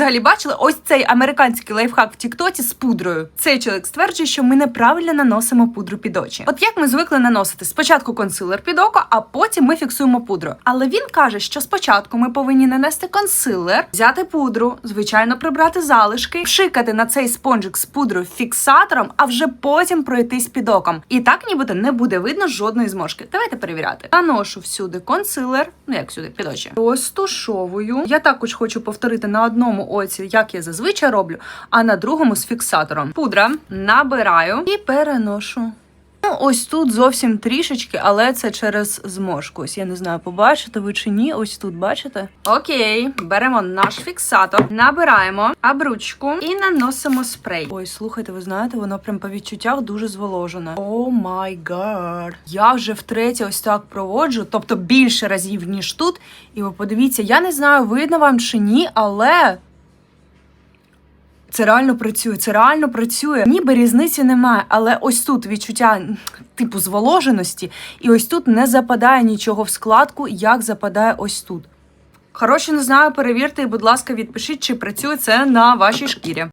взагалі бачили ось цей американський лайфхак в Тіктоці з пудрою? Цей чоловік стверджує, що ми неправильно наносимо пудру під очі. От як ми звикли наносити спочатку консилер під око, а потім ми фіксуємо пудру. Але він каже, що спочатку ми повинні нанести консилер, взяти пудру, звичайно, прибрати залишки, пшикати на цей спонжик з пудрою фіксатором, а вже потім пройтись під оком. І так нібито не буде видно жодної зморшки. Давайте перевіряти. Наношу всюди консилер, ну як сюди, під очі. Розтушовую. Я також хочу повторити на одному оці, як я зазвичай роблю, а на другому з фіксатором. Пудра набираю і переношу. Ну, ось тут зовсім трішечки, але це через зморшку. Ось я не знаю, побачите ви чи ні. Ось тут бачите. Окей, беремо наш фіксатор, набираємо абручку і наносимо спрей. Ой, слухайте, ви знаєте, воно прям по відчуттях дуже зволожене. О май гад. Я вже втретє ось так проводжу, тобто більше разів, ніж тут. І ви подивіться, я не знаю, видно вам чи ні, але. Це реально працює, це реально працює. Ніби різниці немає, але ось тут відчуття типу зволоженості, і ось тут не западає нічого в складку, як западає ось тут. Хороші, не знаю, перевірте і, будь ласка, відпишіть, чи працює це на вашій шкірі.